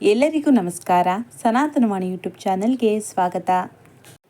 ಎಲ್ಲರಿಗೂ ನಮಸ್ಕಾರ. ಸನಾತನವಾಣಿ ಯೂಟ್ಯೂಬ್ ಚಾನೆಲ್ಗೆ ಸ್ವಾಗತ.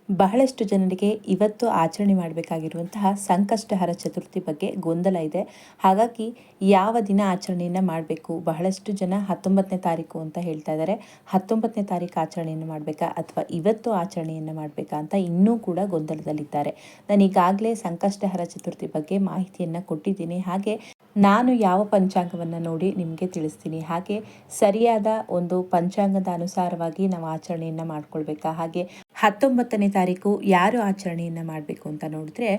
ಬಹಳಷ್ಟು ಜನರಿಗೆ ಇವತ್ತು ಆಚರಣೆ ಮಾಡಬೇಕಾಗಿರುವಂತಹ ಸಂಕಷ್ಟಹರ ಚತುರ್ಥಿ ಬಗ್ಗೆ ಗೊಂದಲ ಇದೆ. ಹಾಗಾಗಿ ಯಾವ ದಿನ ಆಚರಣೆಯನ್ನು ಮಾಡಬೇಕು? ಬಹಳಷ್ಟು ಜನ ಹತ್ತೊಂಬತ್ತನೇ ತಾರೀಕು ಅಂತ ಹೇಳ್ತಾ ಇದ್ದಾರೆ. ಹತ್ತೊಂಬತ್ತನೇ ತಾರೀಕು ಆಚರಣೆಯನ್ನು ಮಾಡಬೇಕಾ ಅಥವಾ ಇವತ್ತು ಆಚರಣೆಯನ್ನು ಮಾಡಬೇಕಾ ಅಂತ ಇನ್ನೂ ಕೂಡ ಗೊಂದಲದಲ್ಲಿದ್ದಾರೆ. ನಾನು ಈಗಾಗಲೇ ಸಂಕಷ್ಟಹರ ಚತುರ್ಥಿ ಬಗ್ಗೆ ಮಾಹಿತಿಯನ್ನು ಕೊಟ್ಟಿದ್ದೀನಿ. ಹಾಗೆ ನಾನು ಯಾವ ಪಂಚಾಂಗವನ್ನು ನೋಡಿ ನಿಮಗೆ ತಿಳಿಸ್ತೀನಿ. ಹಾಗೆ ಸರಿಯಾದ ಒಂದು ಪಂಚಾಂಗದ ಅನುಸಾರವಾಗಿ ನಾವು ಆಚರಣೆಯನ್ನು ಮಾಡ್ಕೊಳ್ಬೇಕಾ? ಹಾಗೆ ಹತ್ತೊಂಬತ್ತನೇ ತಾರೀಕು ಯಾರು ಆಚರಣೆಯನ್ನು ಮಾಡಬೇಕು ಅಂತ ನೋಡಿದ್ರೆ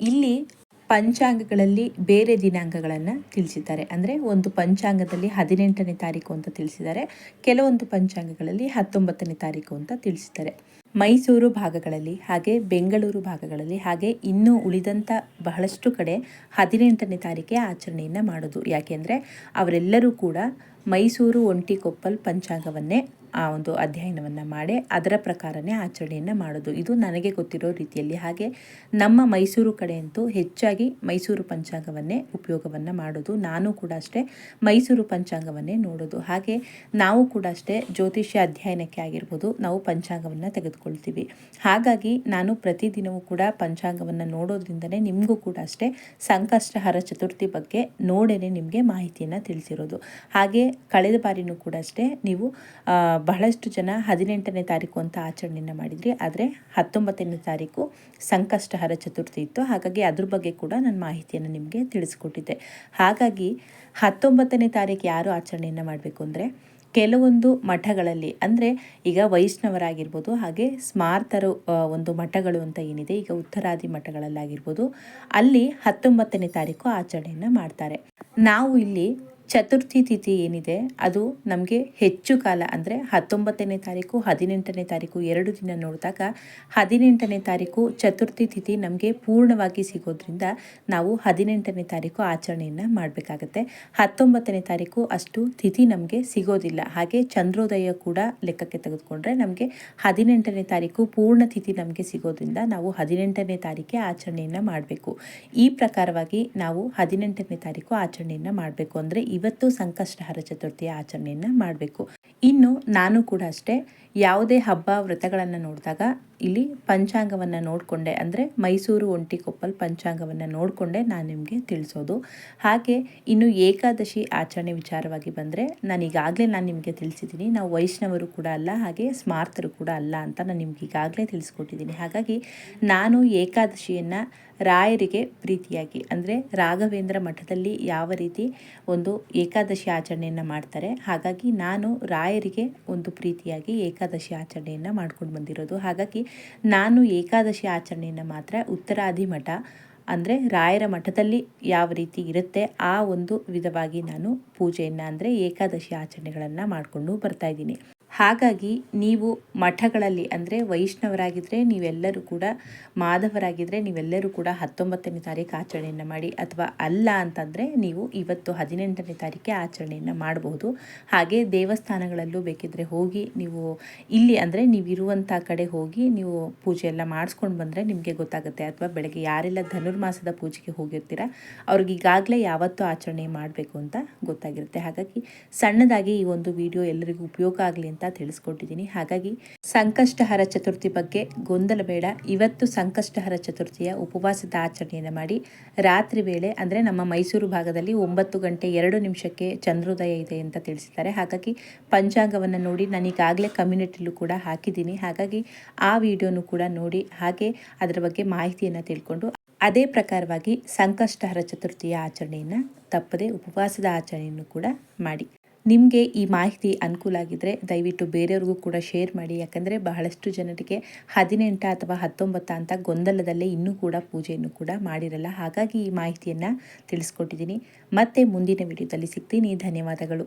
ಇಲ್ಲಿ ಪಂಚಾಂಗಗಳಲ್ಲಿ ಬೇರೆ ದಿನಾಂಕಗಳನ್ನು ತಿಳಿಸಿದ್ದಾರೆ. ಅಂದರೆ ಒಂದು ಪಂಚಾಂಗದಲ್ಲಿ ಹದಿನೆಂಟನೇ ತಾರೀಕು ಅಂತ ತಿಳಿಸಿದ್ದಾರೆ. ಕೆಲವೊಂದು ಪಂಚಾಂಗಗಳಲ್ಲಿ ಹತ್ತೊಂಬತ್ತನೇ ತಾರೀಕು ಅಂತ ತಿಳಿಸಿದ್ದಾರೆ. ಮೈಸೂರು ಭಾಗಗಳಲ್ಲಿ ಹಾಗೆ ಬೆಂಗಳೂರು ಭಾಗಗಳಲ್ಲಿ ಹಾಗೆ ಇನ್ನೂ ಉಳಿದಂಥ ಬಹಳಷ್ಟು ಕಡೆ ಹದಿನೆಂಟನೇ ತಾರೀಕೆ ಆಚರಣೆಯನ್ನು ಮಾಡೋದು. ಯಾಕೆಂದರೆ ಅವರೆಲ್ಲರೂ ಕೂಡ ಮೈಸೂರು ಒಂಟಿಕೊಪ್ಪಲ್ ಪಂಚಾಂಗವನ್ನೇ ಆ ಒಂದು ಅಧ್ಯಯನವನ್ನು ಮಾಡಿ ಅದರ ಪ್ರಕಾರನೇ ಆಚರಣೆಯನ್ನು ಮಾಡೋದು. ಇದು ನನಗೆ ಗೊತ್ತಿರೋ ರೀತಿಯಲ್ಲಿ ಹಾಗೆ ನಮ್ಮ ಮೈಸೂರು ಕಡೆಯಂತೂ ಹೆಚ್ಚಾಗಿ ಮೈಸೂರು ಪಂಚಾಂಗವನ್ನೇ ಉಪಯೋಗವನ್ನು ಮಾಡೋದು. ನಾನು ಕೂಡ ಅಷ್ಟೇ ಮೈಸೂರು ಪಂಚಾಂಗವನ್ನೇ ನೋಡೋದು. ಹಾಗೆ ನಾವು ಕೂಡ ಅಷ್ಟೇ ಜ್ಯೋತಿಷ್ಯ ಅಧ್ಯಯನಕ್ಕೆ ಆಗಿರ್ಬೋದು ನಾವು ಪಂಚಾಂಗವನ್ನು ತೆಗೆದುಕೊಳ್ತೀವಿ. ಹಾಗಾಗಿ ನಾನು ಪ್ರತಿದಿನವೂ ಕೂಡ ಪಂಚಾಂಗವನ್ನು ನೋಡೋದ್ರಿಂದನೇ ನಿಮಗೂ ಕೂಡ ಅಷ್ಟೇ ಸಂಕಷ್ಟಹರ ಚತುರ್ಥಿ ಬಗ್ಗೆ ನೋಡೇನೆ ನಿಮಗೆ ಮಾಹಿತಿಯನ್ನು ತಿಳಿಸಿರೋದು. ಹಾಗೆ ಕಳೆದ ಬಾರಿನೂ ಕೂಡ ಅಷ್ಟೇ ನೀವು ಬಹಳಷ್ಟು ಜನ ಹದಿನೆಂಟನೇ ತಾರೀಕು ಅಂತ ಆಚರಣೆಯನ್ನು ಮಾಡಿದ್ರಿ. ಆದರೆ ಹತ್ತೊಂಬತ್ತನೇ ತಾರೀಕು ಸಂಕಷ್ಟಹರ ಚತುರ್ಥಿ ಇತ್ತು. ಹಾಗಾಗಿ ಅದ್ರ ಬಗ್ಗೆ ಕೂಡ ನಾನು ಮಾಹಿತಿಯನ್ನು ನಿಮಗೆ ತಿಳಿಸ್ಕೊಟ್ಟಿದ್ದೆ. ಹಾಗಾಗಿ ಹತ್ತೊಂಬತ್ತನೇ ತಾರೀಕು ಯಾರು ಆಚರಣೆಯನ್ನು ಮಾಡಬೇಕು ಅಂದರೆ ಕೆಲವೊಂದು ಮಠಗಳಲ್ಲಿ, ಅಂದರೆ ಈಗ ವೈಷ್ಣವರಾಗಿರ್ಬೋದು, ಹಾಗೆ ಸ್ಮಾರ್ತರು ಒಂದು ಮಠಗಳು ಅಂತ ಏನಿದೆ, ಈಗ ಉತ್ತರಾದಿ ಮಠಗಳಲ್ಲಾಗಿರ್ಬೋದು, ಅಲ್ಲಿ ಹತ್ತೊಂಬತ್ತನೇ ತಾರೀಕು ಆಚರಣೆಯನ್ನು ಮಾಡ್ತಾರೆ. ನಾವು ಇಲ್ಲಿ ಚತುರ್ಥಿ ತಿಥಿ ಏನಿದೆ, ಅದು ನಮಗೆ ಹೆಚ್ಚು ಕಾಲ ಅಂದರೆ ಹತ್ತೊಂಬತ್ತನೇ ತಾರೀಕು, ಹದಿನೆಂಟನೇ ತಾರೀಕು ಎರಡು ದಿನ ನೋಡಿದಾಗ ಹದಿನೆಂಟನೇ ತಾರೀಕು ಚತುರ್ಥಿ ತಿಥಿ ನಮಗೆ ಪೂರ್ಣವಾಗಿ ಸಿಗೋದ್ರಿಂದ ನಾವು ಹದಿನೆಂಟನೇ ತಾರೀಕು ಆಚರಣೆಯನ್ನು ಮಾಡಬೇಕಾಗತ್ತೆ. ಹತ್ತೊಂಬತ್ತನೇ ತಾರೀಕು ಅಷ್ಟು ತಿಥಿ ನಮಗೆ ಸಿಗೋದಿಲ್ಲ. ಹಾಗೆ ಚಂದ್ರೋದಯ ಕೂಡ ಲೆಕ್ಕಕ್ಕೆ ತೆಗೆದುಕೊಂಡ್ರೆ ನಮಗೆ ಹದಿನೆಂಟನೇ ತಾರೀಕು ಪೂರ್ಣ ತಿಥಿ ನಮಗೆ ಸಿಗೋದ್ರಿಂದ ನಾವು ಹದಿನೆಂಟನೇ ತಾರೀಕೆ ಆಚರಣೆಯನ್ನು ಮಾಡಬೇಕು. ಈ ಪ್ರಕಾರವಾಗಿ ನಾವು ಹದಿನೆಂಟನೇ ತಾರೀಕು ಆಚರಣೆಯನ್ನು ಮಾಡಬೇಕು. ಅಂದರೆ ಇವತ್ತು ಸಂಕಷ್ಟಹರ ಚತುರ್ಥಿಯ ಆಚರಣೆಯನ್ನು ಮಾಡಬೇಕು. ಇನ್ನು ನಾನು ಕೂಡ ಅಷ್ಟೇ ಯಾವುದೇ ಹಬ್ಬ ವ್ರತಗಳನ್ನು ನೋಡಿದಾಗ ಇಲ್ಲಿ ಪಂಚಾಂಗವನ್ನು ನೋಡಿಕೊಂಡೆ ಅಂದರೆ ಮೈಸೂರು ಒಂಟಿಕೊಪ್ಪಲ್ ಪಂಚಾಂಗವನ್ನು ನೋಡಿಕೊಂಡೆ ನಾನು ನಿಮಗೆ ತಿಳಿಸೋದು. ಹಾಗೆ ಇನ್ನು ಏಕಾದಶಿ ಆಚರಣೆ ವಿಚಾರವಾಗಿ ಬಂದರೆ ನಾನು ಈಗಾಗಲೇ ನಾನು ನಿಮಗೆ ತಿಳಿಸಿದ್ದೀನಿ ನಾವು ವೈಷ್ಣವರು ಕೂಡ ಅಲ್ಲ, ಹಾಗೆ ಸ್ಮಾರ್ತರು ಕೂಡ ಅಲ್ಲ ಅಂತ ನಾನು ನಿಮ್ಗೆ ಈಗಾಗಲೇ ತಿಳಿಸ್ಕೊಟ್ಟಿದ್ದೀನಿ ಹಾಗಾಗಿ ನಾನು ಏಕಾದಶಿಯನ್ನು ರಾಯರಿಗೆ ಪ್ರೀತಿಯಾಗಿ ಅಂದರೆ ರಾಘವೇಂದ್ರ ಮಠದಲ್ಲಿ ಯಾವ ರೀತಿ ಒಂದು ಏಕಾದಶಿ ಆಚರಣೆಯನ್ನು ಮಾಡ್ತಾರೆ, ಹಾಗಾಗಿ ನಾನು ರಾಯರಿಗೆ ಒಂದು ಪ್ರೀತಿಯಾಗಿ ಏಕಾದಶಿ ಆಚರಣೆಯನ್ನು ಮಾಡ್ಕೊಂಡು ಬಂದಿರೋದು. ಹಾಗಾಗಿ ನಾನು ಏಕಾದಶಿ ಆಚರಣೆಯನ್ನು ಮಾತ್ರ ಉತ್ತರಾದಿ ಮಠ, ಅಂದರೆ ರಾಯರ ಮಠದಲ್ಲಿ ಯಾವ ರೀತಿ ಇರುತ್ತೆ ಆ ಒಂದು ವಿಧವಾಗಿ ನಾನು ಪೂಜೆಯನ್ನು, ಅಂದರೆ ಏಕಾದಶಿ ಆಚರಣೆಗಳನ್ನು ಮಾಡಿಕೊಂಡು ಬರ್ತಾಯಿದ್ದೀನಿ ಹಾಗಾಗಿ ನೀವು ಮಠಗಳಲ್ಲಿ ಅಂದರೆ ವೈಷ್ಣವರಾಗಿದ್ದರೆ ನೀವೆಲ್ಲರೂ ಕೂಡ ಮಾಧವರಾಗಿದ್ದರೆ ನೀವೆಲ್ಲರೂ ಕೂಡ ಹತ್ತೊಂಬತ್ತನೇ ತಾರೀಕು ಆಚರಣೆಯನ್ನು ಮಾಡಿ ಅಥವಾ ಅಲ್ಲ ಅಂತಂದರೆ ನೀವು ಇವತ್ತು ಹದಿನೆಂಟನೇ ತಾರೀಕೆ ಆಚರಣೆಯನ್ನು ಮಾಡಬಹುದು ಹಾಗೆ ದೇವಸ್ಥಾನಗಳಲ್ಲೂ ಬೇಕಿದ್ದರೆ ಹೋಗಿ ನೀವು ಇಲ್ಲಿ ಅಂದರೆ ನೀವಿರುವಂಥ ಕಡೆ ಹೋಗಿ ನೀವು ಪೂಜೆ ಎಲ್ಲ ಮಾಡಿಸ್ಕೊಂಡು ಬಂದರೆ ನಿಮಗೆ ಗೊತ್ತಾಗುತ್ತೆ. ಅಥವಾ ಬೆಳಗ್ಗೆ ಯಾರೆಲ್ಲ ಧನುರ್ಮಾಸದ ಪೂಜೆಗೆ ಹೋಗಿರ್ತೀರ ಅವ್ರಿಗೆ ಈಗಾಗಲೇ ಯಾವತ್ತೂ ಆಚರಣೆ ಮಾಡಬೇಕು ಅಂತ ಗೊತ್ತಾಗಿರುತ್ತೆ. ಹಾಗಾಗಿ ಸಣ್ಣದಾಗಿ ಈ ಒಂದು ವಿಡಿಯೋ ಎಲ್ಲರಿಗೂ ಉಪಯೋಗ ಆಗಲಿ ಅಂತ ತಿಳಿಸ್ಕೊಟ್ಟಿದ್ದೀನಿ. ಹಾಗಾಗಿ ಸಂಕಷ್ಟಹರ ಚತುರ್ಥಿ ಬಗ್ಗೆ ಗೊಂದಲ ಬೇಡ. ಇವತ್ತು ಸಂಕಷ್ಟಹರ ಚತುರ್ಥಿಯ ಉಪವಾಸದ ಆಚರಣೆಯನ್ನು ಮಾಡಿ ರಾತ್ರಿ ವೇಳೆ, ಅಂದರೆ ನಮ್ಮ ಮೈಸೂರು ಭಾಗದಲ್ಲಿ ಒಂಬತ್ತು ಗಂಟೆ ಎರಡು ನಿಮಿಷಕ್ಕೆ ಚಂದ್ರೋದಯ ಇದೆ ಅಂತ ತಿಳಿಸಿದ್ದಾರೆ. ಹಾಗಾಗಿ ಪಂಚಾಂಗವನ್ನು ನೋಡಿ ನಾನೀಗಾಗಲೇ ಕಮ್ಯುನಿಟಿಲೂ ಕೂಡ ಹಾಕಿದ್ದೀನಿ. ಹಾಗಾಗಿ ಆ ವಿಡಿಯೋನು ಕೂಡ ನೋಡಿ, ಹಾಗೆ ಅದರ ಬಗ್ಗೆ ಮಾಹಿತಿಯನ್ನು ತಿಳ್ಕೊಂಡು ಅದೇ ಪ್ರಕಾರವಾಗಿ ಸಂಕಷ್ಟಹರ ಚತುರ್ಥಿಯ ಆಚರಣೆಯನ್ನು ತಪ್ಪದೆ ಉಪವಾಸದ ಆಚರಣೆಯನ್ನು ಕೂಡ ಮಾಡಿ. ನಿಮಗೆ ಈ ಮಾಹಿತಿ ಅನುಕೂಲ ಆಗಿದ್ದರೆ ದಯವಿಟ್ಟು ಬೇರೆಯವ್ರಿಗೂ ಕೂಡ ಶೇರ್ ಮಾಡಿ. ಯಾಕಂದರೆ ಬಹಳಷ್ಟು ಜನರಿಗೆ ಹದಿನೆಂಟ ಅಥವಾ ಹತ್ತೊಂಬತ್ತ ಅಂತ ಗೊಂದಲದಲ್ಲೇ ಇನ್ನೂ ಕೂಡ ಪೂಜೆಯನ್ನು ಕೂಡ ಮಾಡಿರಲ್ಲ. ಹಾಗಾಗಿ ಈ ಮಾಹಿತಿಯನ್ನು ತಿಳಿಸ್ಕೊಟ್ಟಿದ್ದೀನಿ. ಮತ್ತೆ ಮುಂದಿನ ವಿಡಿಯೋದಲ್ಲಿ ಸಿಗ್ತೀನಿ. ಧನ್ಯವಾದಗಳು.